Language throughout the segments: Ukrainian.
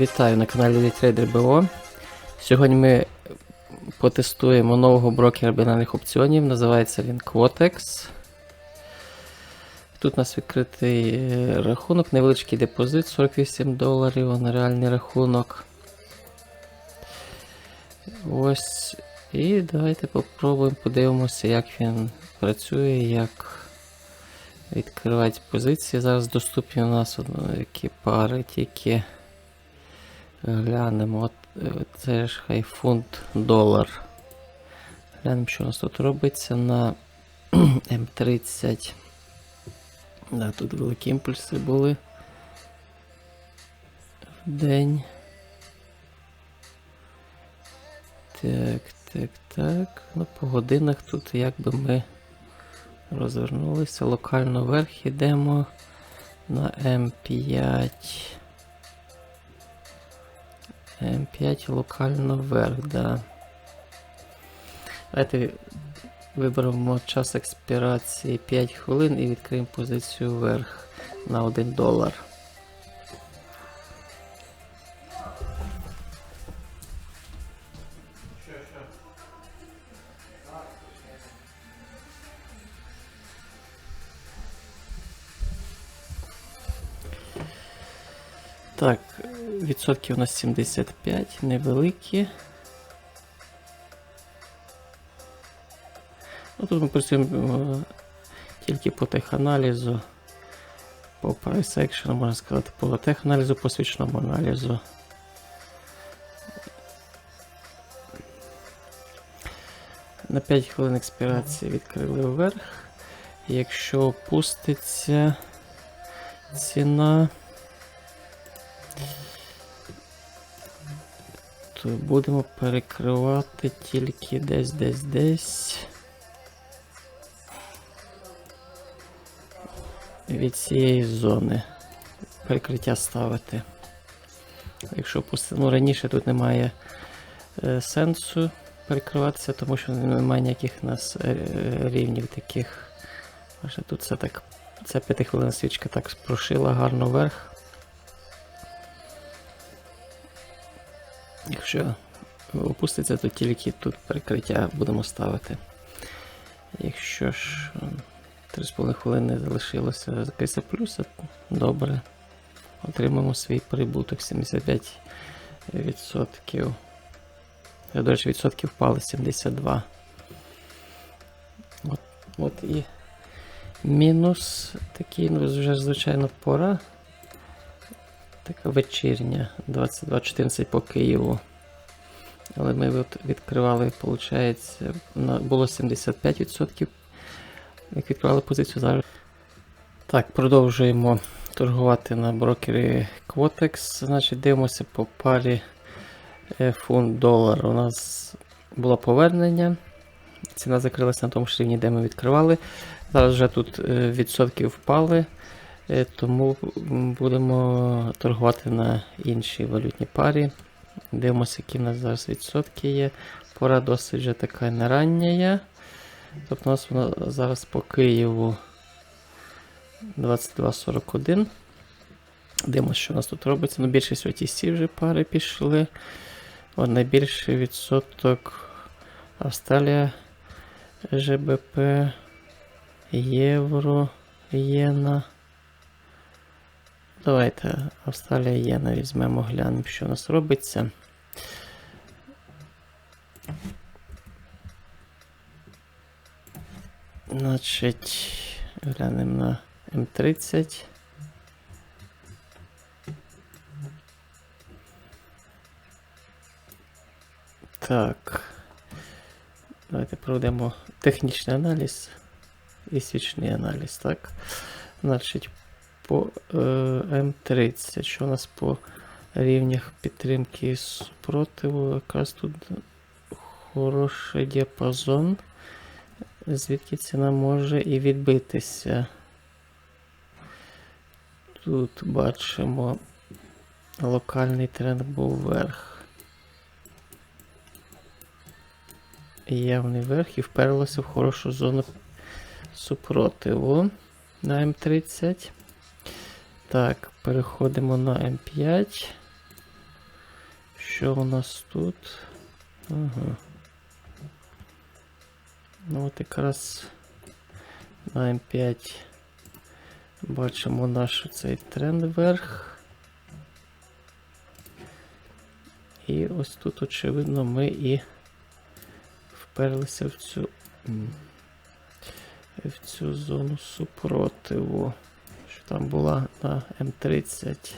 Вітаю на каналі Trader BO. Сьогодні ми потестуємо нового брокера бінарних опціонів. Називається він Quotex. Тут у нас відкритий е, рахунок, невеличкий депозит 48 доларів на реальний рахунок. Ось. І давайте попробуємо подивимося, як він працює, як відкривати позиції. Зараз доступні у нас які пари тільки. Глянемо, от е, це ж хай фунт долар. Глянемо, що у нас тут робиться на М30. Да, тут великі імпульси були в день. Так, так, так. Ну, по годинах тут якби ми розвернулися. Локально вверх йдемо на М5. М5 локально вверх, да. Давайте виберемо час експірації 5 хвилин і відкриємо позицію вверх на 1 долар. Так, відсотків у нас 75, невеликі. Ну, тут ми працюємо е, тільки по теханалізу, по price можна сказати, по теханалізу, по свічному аналізу. На 5 хвилин експірації відкрили вверх. Якщо опуститься ціна. Будемо перекривати тільки десь десь десь. Від цієї зони перекриття ставити. Якщо пусти- ну, раніше тут немає е, сенсу перекриватися, тому що немає ніяких нас е, рівнів таких. Тут це так. Ця п'ятихвилинна свічка так прошила гарно вверх. Якщо опуститься, то тільки тут перекриття будемо ставити. Якщо ж е, 3,5 хвилини залишилося закритися плюса, добре. Отримаємо свій прибуток 75%. Е, До речі, відсотки впали 72. От, от і мінус такий, ну вже звичайно пора. Така вечірня 22.14 по Києву. Але ми от відкривали, виходить, було 75%. Як відкривали позицію зараз. Так, продовжуємо торгувати на брокері Quotex. Значить, дивимося по парі е, фунт долар. У нас було повернення. Ціна закрилася на тому ж рівні, де ми відкривали. Зараз вже тут е, відсотки впали. Е, Тому будемо торгувати на іншій валютній парі. Дивимося, які в нас зараз відсотки є. Пора досить вже така не рання. Тобто у нас вона зараз по Києву 22.41. Дивимося, що у нас тут робиться. Ну, більшість OTC вже пари пішли. От найбільший відсоток Австралія, ЖБП, Євро, Єна. Давайте Австралія Єна візьмемо, глянемо, що у нас робиться. Значить, глянемо на М30. Так. Давайте проведемо технічний аналіз і свічний аналіз. Так. Значить, по е, М30. Що у нас по рівнях підтримки і супротиву? Якраз тут хороший діапазон, звідки ціна може і відбитися. Тут бачимо локальний тренд був вверх. Явний верх і вперлося в хорошу зону супротиву на М30. Так, переходимо на М5. Що у нас тут? Ага. Ну от якраз на М5 бачимо наш цей тренд вверх. І ось тут, очевидно, ми і вперлися в цю в цю зону супротиву, там була на М30.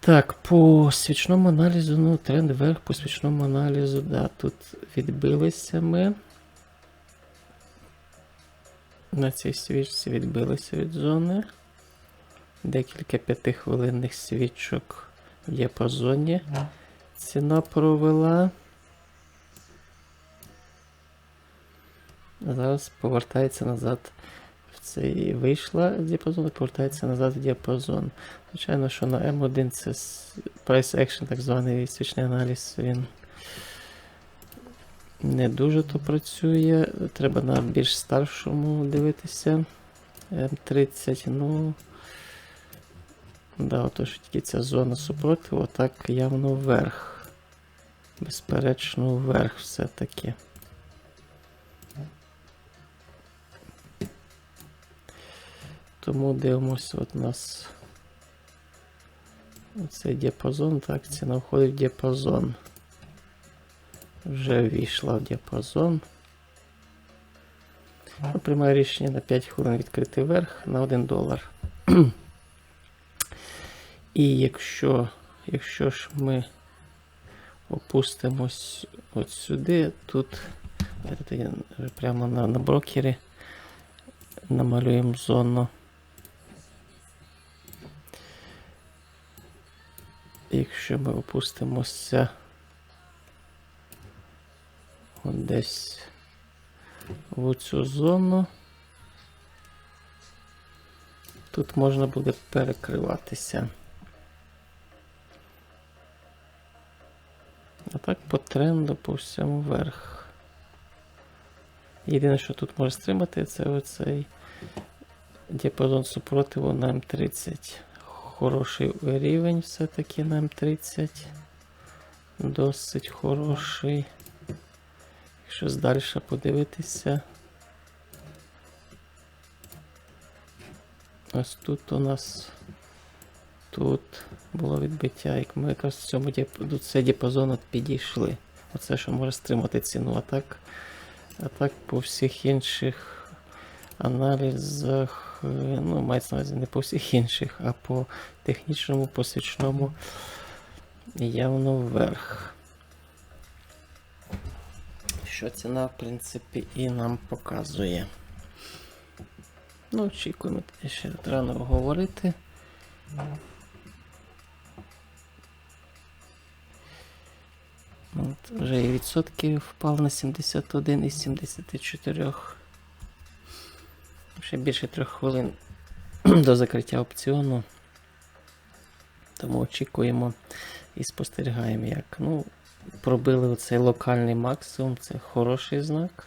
Так, по свічному аналізу, ну, тренд вверх по свічному аналізу, да, тут відбилися ми. На цій свічці відбилися від зони. Декілька п'ятихвилинних свічок в діапазоні. Ціна провела. Зараз повертається назад в цей вийшла з діапазону, повертається назад в діапазон. Звичайно, що на М1 це price action, так званий свічний аналіз, він не дуже то працює. Треба на більш старшому дивитися. М30, ну. Да, отож тільки ця зона супротиву, так явно вверх. Безперечно, вверх все-таки. Тому дивимося, от у нас цей діапазон, так, ціна входить в діапазон. Вже війшла в діапазон. Ну, Приймаю рішення на 5 хвилин відкрити вверх на 1 долар. І якщо, якщо ж ми опустимось от сюди, тут прямо на, на брокері намалюємо зону. Якщо ми опустимося десь в цю зону, тут можна буде перекриватися. А так по тренду по всьому вверх. Єдине, що тут може стримати, це оцей діапазон супротиву на М30. Хороший рівень все-таки на М30. Досить хороший. Якщо далі подивитися. Ось тут у нас тут було відбиття, як ми якраз в цьому до цього діапазону підійшли. Оце що може стримати ціну. А так, а так по всіх інших аналізах, ну, мається на увазі не по всіх інших, а по технічному, по свічному явно вверх. Що ціна, в принципі, і нам показує. Ну, очікуємо, ще рано говорити. От, вже і відсотки впали на 71 із 74. Ще більше трьох хвилин до закриття опціону. Тому очікуємо і спостерігаємо, як. Ну, пробили оцей локальний максимум, це хороший знак.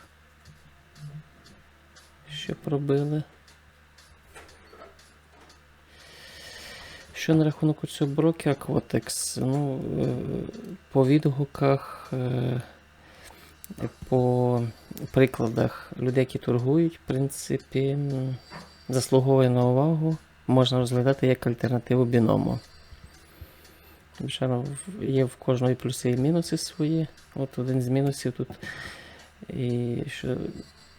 Що пробили. Що на рахунок цього брокера Quotex, ну, е, по відгуках, е, по прикладах людей, які торгують, в принципі, заслуговує на увагу, можна розглядати як альтернативу біному. Звичайно, є в кожної плюси і мінуси свої. От один з мінусів тут, і що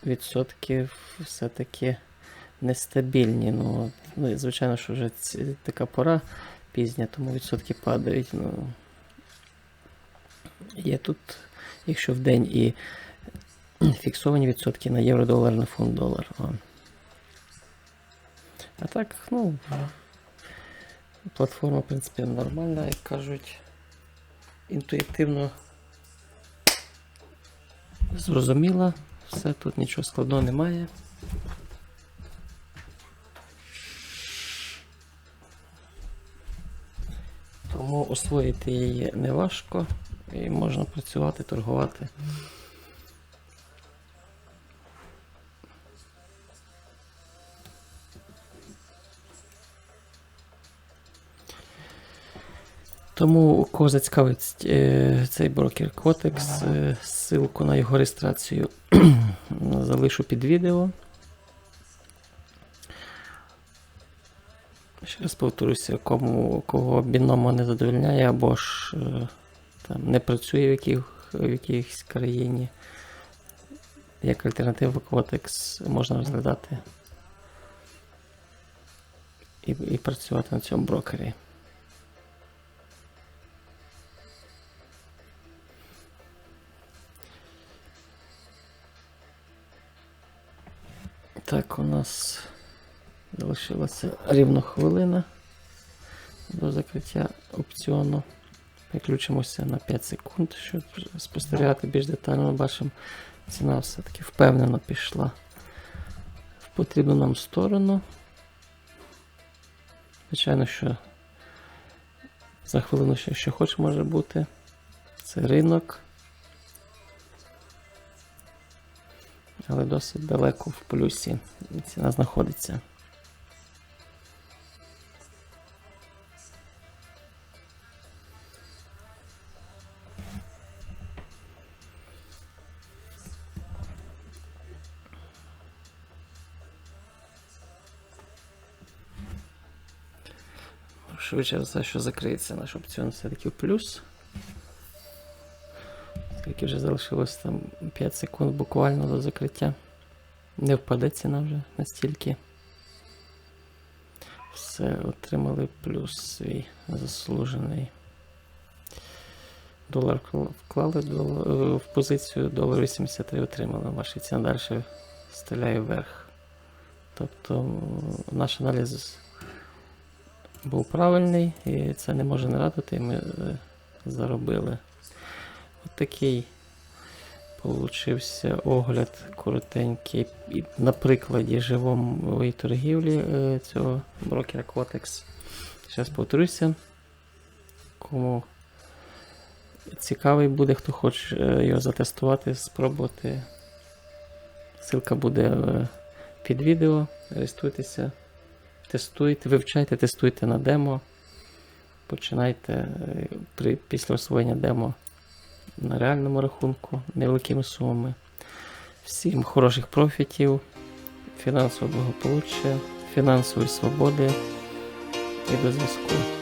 відсотки все-таки нестабільні. Ну, ну, звичайно, що вже така пора пізня, тому відсотки падають. Ну, є тут, якщо в день і фіксовані відсотки на євро-долар, на фунт-долар. А так, ну, платформа, в принципі, нормальна, як кажуть, інтуїтивно зрозуміла, все тут нічого складного немає. Тому освоїти її не важко і можна працювати, торгувати. Тому у кого зацікавить е, цей брокер Котекс, е, ссылку на його реєстрацію залишу під відео. Ще раз повторюся, кому кого біномо не задовольняє або ж е, там, не працює в, яких, в якійсь країні. Як альтернативу Quotex можна розглядати і, і працювати на цьому брокері. Так, у нас залишилася рівно хвилина до закриття опціону. Переключимося на 5 секунд, щоб спостерігати більш детально. Бачимо, ціна все-таки впевнено пішла в потрібну нам сторону. Звичайно, що за хвилину ще що хоч може бути. Це ринок. Але досить далеко в плюсі ціна знаходиться. Швидше за все, що закриється наш опціон все-таки плюс. Скільки вже залишилось там 5 секунд буквально до закриття. Не впаде ціна вже настільки. Все, отримали плюс свій заслужений. Долар вклали в позицію, долар 83 отримали. Ваша ціна далі стріляє вверх. Тобто наш аналіз був правильний і це не може не радити, ми е, заробили. От такий получився огляд коротенький на прикладі живої торгівлі е, цього брокера Quotex. Зараз повторюся. Кому цікавий буде, хто хоче е, його затестувати, спробувати. Ссылка буде під відео. Реєструйтеся, тестуйте, вивчайте, тестуйте на демо. Починайте е, при, після освоєння демо на реальному рахунку невеликими сумами. Всім хороших профітів, фінансового благополуччя, фінансової свободи і до зв'язку.